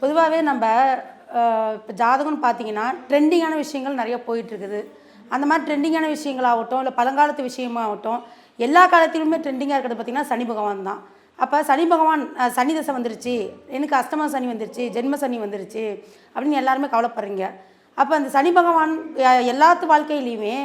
பொதுவாகவே நம்ம இப்போ ஜாதகம்னு பார்த்தீங்கன்னா ட்ரெண்டிங்கான விஷயங்கள் நிறைய போயிட்டுருக்குது. அந்த மாதிரி ட்ரெண்டிங்கான விஷயங்களாகட்டும் இல்லை பழங்காலத்து விஷயமாகட்டும் எல்லா காலத்திலுமே ட்ரெண்டிங்காக இருக்கிறது பார்த்திங்கன்னா சனி பகவான் தான். அப்போ சனி பகவான் சனி தசை வந்துருச்சு. எனக்கு அஷ்டம சனி வந்துருச்சு ஜென்ம சனி வந்துருச்சு அப்படின்னு எல்லாருமே கவலைப்படுறீங்க. அப்போ அந்த சனி பகவான் எல்லாத்து வாழ்க்கையிலையுமே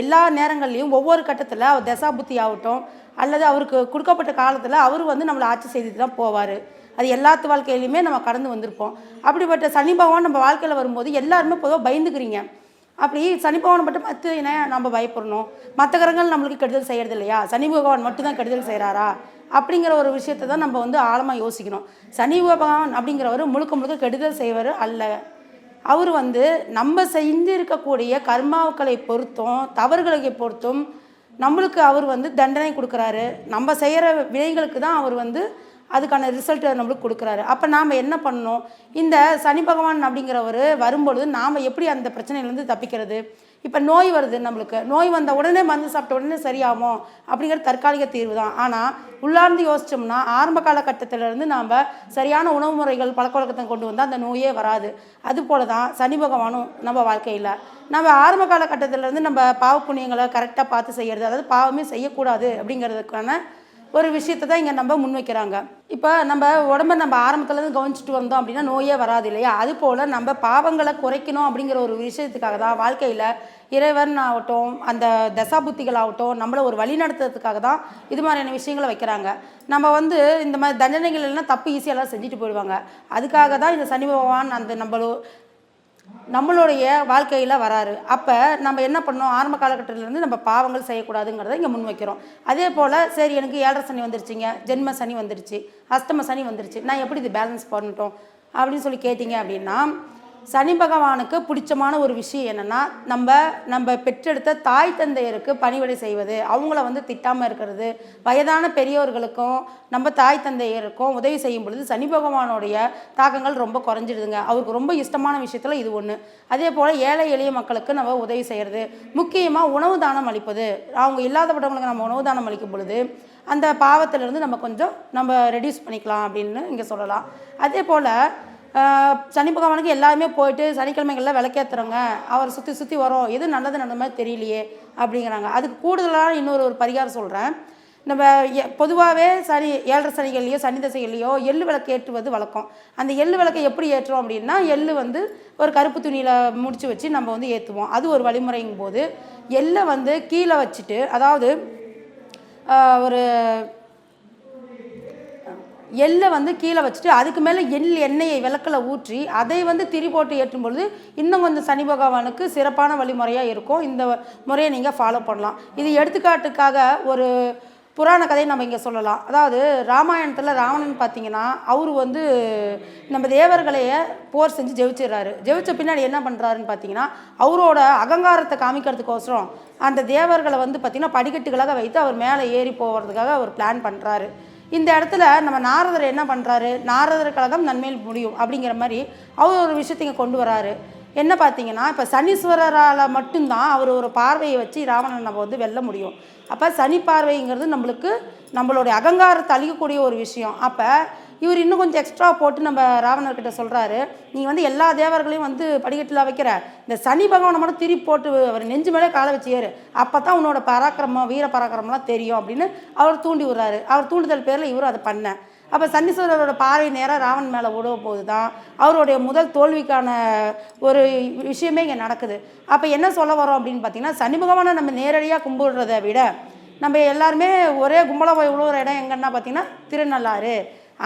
எல்லா நேரங்கள்லையும் ஒவ்வொரு கட்டத்தில் அவர் தசா புத்தி ஆகட்டும் அல்லது அவருக்கு கொடுக்கப்பட்ட காலத்தில் அவர் வந்து நம்மளை ஆட்சி செய்துட்டு தான் போவார். அது எல்லாத்து வாழ்க்கையிலையுமே நம்ம கடந்து வந்திருப்போம். அப்படிப்பட்ட சனி பகவான் நம்ம வாழ்க்கையில் வரும்போது எல்லாருமே பொதுவாக பயந்துக்கிறீங்க. அப்படி சனி பகவான் மட்டும் பத்து என்ன நம்ம பயப்படணும். மற்ற கிரகங்கள் நம்மளுக்கு கெடுதல் செய்கிறது இல்லையா சனி பகவான் மட்டும்தான் கெடுதல் செய்கிறாரா அப்படிங்கிற ஒரு விஷயத்தை தான் நம்ம வந்து ஆழமாக யோசிக்கணும். சனி பகவான் அப்படிங்கிறவர் முழுக்க முழுக்க கெடுதல் செய்வர் அல்ல. அவர் வந்து நம்ம செஞ்சு இருக்கக்கூடிய கர்மாக்களை பொறுத்தும் தவறுகளை பொறுத்தும் நம்மளுக்கு அவர் வந்து தண்டனை கொடுக்குறாரு. நம்ம செய்கிற வினைகளுக்கு தான் அவர் வந்து அதுக்கான ரிசல்ட்டை நம்மளுக்கு கொடுக்குறாரு. அப்போ நாம் என்ன பண்ணணும்? இந்த சனி பகவான் அப்படிங்கிறவர் வரும்பொழுது நாம் எப்படி அந்த பிரச்சனையிலேருந்து தப்பிக்கிறது? இப்போ நோய் வருது நம்மளுக்கு. நோய் வந்த உடனே மருந்து சாப்பிட்ட உடனே சரியாகும்? அப்படிங்கிற தற்காலிக தீர்வு தான். ஆனால் உள்ளார்ந்து யோசித்தோம்னா ஆரம்ப காலகட்டத்திலேருந்து நாம் சரியான உணவு முறைகள் பழக்க வழக்கத்தை கொண்டு வந்தால் அந்த நோயே வராது. அதுபோல தான் சனி பகவானும் நம்ம வாழ்க்கையில். நம்ம ஆரம்ப காலகட்டத்திலேருந்து நம்ம பாவ புண்ணியங்களை கரெக்டாக பார்த்து செய்கிறது அதாவது பாவமே செய்யக்கூடாது அப்படிங்கிறதுக்கான ஒரு விஷயத்தை தான் இங்கே நம்ம முன்வைக்கிறாங்க. இப்போ நம்ம உடம்ப நம்ம ஆரம்பத்துலேருந்து கவனிச்சிட்டு வந்தோம் அப்படின்னா நோயே வராது இல்லையா? அது போல் நம்ம பாவங்களை குறைக்கணும் அப்படிங்கிற ஒரு விஷயத்துக்காக தான் வாழ்க்கையில் இறைவன் ஆகட்டும் அந்த தசாபுத்திகள் ஆகட்டும் நம்மளை ஒரு வழி நடத்துறதுக்காக தான் இது மாதிரியான விஷயங்களை வைக்கிறாங்க. நம்ம வந்து இந்த மாதிரி தண்டனைகள் எல்லாம் தப்பு ஈஸியெல்லாம் செஞ்சுட்டு போயிடுவாங்க. அதுக்காக தான் இந்த சனி பகவான் அந்த நம்மளோ நம்மளுடைய வாழ்க்கையில் வராரு. அப்போ நம்ம என்ன பண்ணோம்? ஆரம்ப காலகட்டத்திலேருந்து நம்ம பாவங்கள் செய்யக்கூடாதுங்கிறத இங்கே முன்வைக்கிறோம் அதே போல் சரி எனக்கு ஏழரை சனி வந்துருச்சுங்க ஜென்ம சனி வந்துருச்சு அஷ்டம சனி வந்துருச்சு நான் எப்படி இது பேலன்ஸ் பண்ணட்டும்? அப்படின்னு சொல்லி கேட்டிங்க அப்படின்னா சனி பகவானுக்கு பிடிச்சமான ஒரு விஷயம் என்னென்னா நம்ம நம்ம பெற்றெடுத்த தாய் தந்தையருக்கு பணிவிடை செய்வது அவங்கள வந்து திட்டாமல் இருக்கிறது வயதான பெரியவர்களுக்கும் நம்ம தாய் தந்தையருக்கும் உதவி செய்யும் பொழுது சனி பகவானுடைய தாக்கங்கள் ரொம்ப குறைஞ்சிடுதுங்க. அவருக்கு ரொம்ப இஷ்டமான விஷயத்தில் இது ஒன்று அதே போல் ஏழை எளிய மக்களுக்கு நம்ம உதவி செய்கிறது முக்கியமாக உணவு தானம் அளிப்பது. அவங்க இல்லாதப்பட்டவங்களுக்கு நம்ம உணவு தானம் அளிக்கும் பொழுது அந்த பாவத்திலிருந்து நம்ம கொஞ்சம் நம்ம ரெடியூஸ் பண்ணிக்கலாம் அப்படின்னு இங்கே சொல்லலாம். அதே போல் சனி பகவானுக்கு எல்லாருமே போயிட்டு சனிக்கிழமைகளில் விளக்கேற்றுறோங்க அவர் சுற்றி சுற்றி வரோம். எது நல்லது நடந்த மாதிரி தெரியலையே அப்படிங்கிறாங்க. அதுக்கு கூடுதலான இன்னொரு ஒரு பரிகாரம் சொல்கிறேன் நம்ம பொதுவாகவே சனி ஏழரை சனிகள்லையோ சனி தசைகள்லையோ எள்ளு விளக்கு ஏற்றுவது வழக்கம். அந்த எள்ளு விளக்கை எப்படி ஏற்றுறோம் அப்படின்னா எள்ளு வந்து ஒரு கருப்பு துணியில் முடிச்சு வச்சு நம்ம வந்து ஏற்றுவோம் அது ஒரு வழிமுறைங்கும் போது எள்ளை வந்து கீழே வச்சுட்டு அதாவது ஒரு எள்ளை வந்து கீழே வச்சுட்டு அதுக்கு மேலே எள் எண்ணெயை விளக்கில் ஊற்றி அதை வந்து திரி போட்டு ஏற்றும் பொழுது இன்னும் கொஞ்சம் சனி பகவானுக்கு சிறப்பான வழிமுறையாக இருக்கும். இந்த முறையை நீங்கள் ஃபாலோ பண்ணலாம். இது எடுத்துக்காட்டுக்காக ஒரு புராண கதையை நம்ம இங்கே சொல்லலாம். அதாவது ராமாயணத்தில் ராவணன் பார்த்தீங்கன்னா அவர் வந்து நம்ம தேவர்களையே போர் செஞ்சு ஜெயிச்சிடுறாரு. ஜெயிச்ச பின்னாடி என்ன பண்ணுறாருன்னு பார்த்தீங்கன்னா அவரோட அகங்காரத்தை காமிக்கிறதுக்கோசரம் அந்த தேவர்களை வந்து பார்த்திங்கன்னா படிக்கட்டுகளாக வைத்து அவர் மேலே ஏறி போகிறதுக்காக அவர் பிளான் பண்ணுறாரு இந்த இடத்துல நம்ம நாரதர் என்ன பண்ணுறாரு நாரதர் கழகம் நன்மையில் முடியும் அப்படிங்கிற மாதிரி அவர் ஒரு விஷயத்தைங்க கொண்டு வராரு. என்ன பார்த்தீங்கன்னா இப்போ சனீஸ்வரரால் மட்டும்தான் அவர் ஒரு பார்வையை வச்சு ராவணன் நம்ம வந்து வெல்ல முடியும். அப்போ சனி பார்வைங்கிறது நம்மளுக்கு நம்மளுடைய அகங்காரத்தை அழிக்கக்கூடிய ஒரு விஷயம். அப்போ இவர் இன்னும் கொஞ்சம் எக்ஸ்ட்ரா போட்டு நம்ம ராவணர்கிட்ட சொல்கிறாரு நீ வந்து எல்லா தேவர்களையும் வந்து படிக்கட்டில் வைக்கிற. இந்த சனி பகவானை மட்டும் திருப்பி போட்டு அவர் நெஞ்சு மேலே காலை வச்சு ஏறு. அப்போ தான் உன்னோட பராக்கிரமம் வீர பராக்கிரமம்லாம் தெரியும் அப்படின்னு அவர் தூண்டி விடுறாரு. அவர் தூண்டுதல் பேரில் இவரும் அதை பண்ண. அப்போ சன்னீஸ்வரரோட பார்வை நேராக ராவன் மேலே விடுவ போது தான் அவருடைய முதல் தோல்விக்கான ஒரு விஷயமே இங்கே நடக்குது. அப்போ என்ன சொல்ல வரோம் அப்படின்னு பார்த்தீங்கன்னா சனி பகவானை நம்ம நேரடியாக கும்பிடுறத விட நம்ம எல்லாருமே ஒரே கும்பலாக போய் விழுவுற இடம் எங்கன்னா பார்த்தீங்கன்னா திருநள்ளாறு.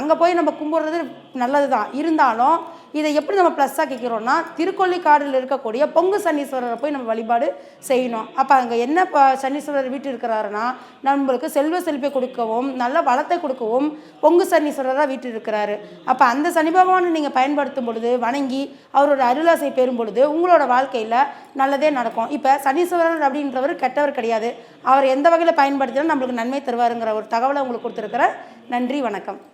அங்கே போய் நம்ம கும்பிட்றது நல்லது தான் இருந்தாலும் இதை எப்படி நம்ம ப்ளஸ்ஸாக கேட்குறோன்னா திருக்கொள்ளிக்காடில் இருக்கக்கூடிய பொங்கு சனீஸ்வரரை போய் நம்ம வழிபாடு செய்யணும். அப்போ அங்கே என்ன இப்போ சனீஸ்வரர் வீட்டு இருக்கிறாருன்னா நம்மளுக்கு செல்வ செழிப்பை கொடுக்கவும் நல்ல வளத்தை கொடுக்கவும் பொங்கு சனீஸ்வரராக வீட்டு இருக்கிறாரு. அப்போ அந்த சனி பகவானை நீங்கள் பயன்படுத்தும் பொழுது வணங்கி அவரோட அருளாசை பெறும் பொழுது உங்களோட வாழ்க்கையில் நல்லதே நடக்கும். இப்போ சனீஸ்வரர் அப்படின்றவர் கெட்டவர் கிடையாது. அவர் எந்த வகையில் பயன்படுத்தினா நம்மளுக்கு நன்மை தருவாருங்கிற ஒரு தகவலை உங்களுக்கு கொடுத்துருக்குறேன் நன்றி வணக்கம்.